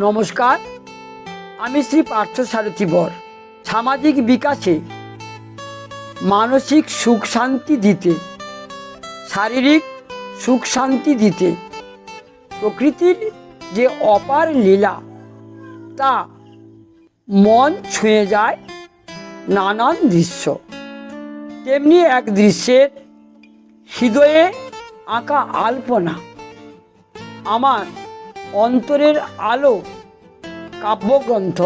নমস্কার, আমি শ্রী পার্থ সারথী বর। সামাজিক বিকাশে মানসিক সুখ শান্তি দিতে, শারীরিক সুখ শান্তি দিতে, প্রকৃতির যে অপার লীলা, তা মন ছুঁয়ে যায় নানান দৃশ্য। তেমনি এক দৃশ্যের হৃদয়ে আঁকা আলপনা। আমার অন্তরের আলো কাব্যগ্রন্থ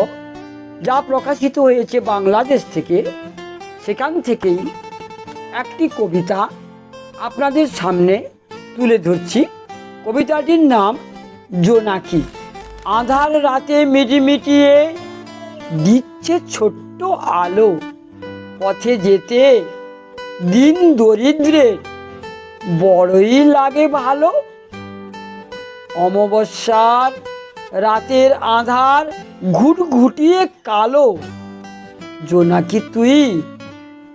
যা প্রকাশিত হয়েছে বাংলাদেশ থেকে, সেখান থেকেই একটি কবিতা আপনাদের সামনে তুলে ধরছি। কবিতাটির নাম জোনাকি। আধার রাতে মিটিমিটিয়ে দিচ্ছে ছোট্ট আলো। পথে যেতে দিন দরিদ্রের বড়ই লাগে ভালো। অমাবস্যার রাতের আধার ঘুটঘুটিয়ে কালো। জোনাকি তুই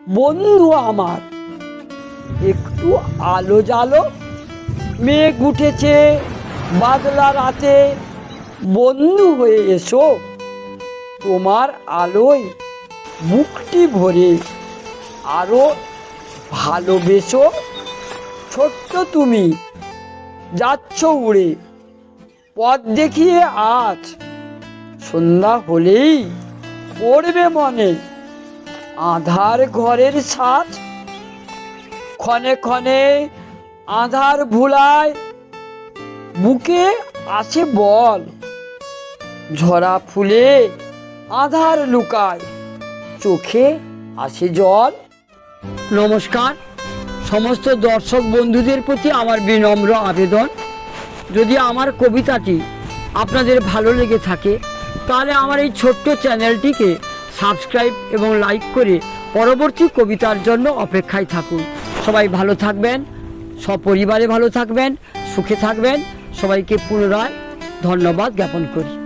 বন্ধু আমার? একটু আলো জালো মেঘ উঠেছে, বাদলা রাতে বন্ধু হয়ে এসো। তোমার আলোয় মুখটি ভরে আরও ভালোবেসো। ছোট্ট তুমি, যাচ্ছ উড়ে। পথ দেখিয়ে আজ সন্ধ্যা হলেই পড়বে মনে। আধার ঘরের সাজ ক্ষণে ক্ষণে আধার ভুলায়, বুকে আছে বল। ঝরা ফুলে আধার লুকায়, চোখে আসে জল। নমস্কার, সমস্ত দর্শক বন্ধুদের প্রতি আমার বিনম্র আবেদন। যদি আমার কবিতাটি আপনাদের ভালো লেগে থাকে, তাহলে আমার এই ছোট্ট চ্যানেলটিকে সাবস্ক্রাইব এবং লাইক করে পরবর্তী কবিতার জন্য অপেক্ষায় থাকুন। সবাই ভালো থাকবেন, সপরিবারে ভালো থাকবেন, সুখে থাকবেন। সবাইকে পুনরায় ধন্যবাদ জ্ঞাপন করি।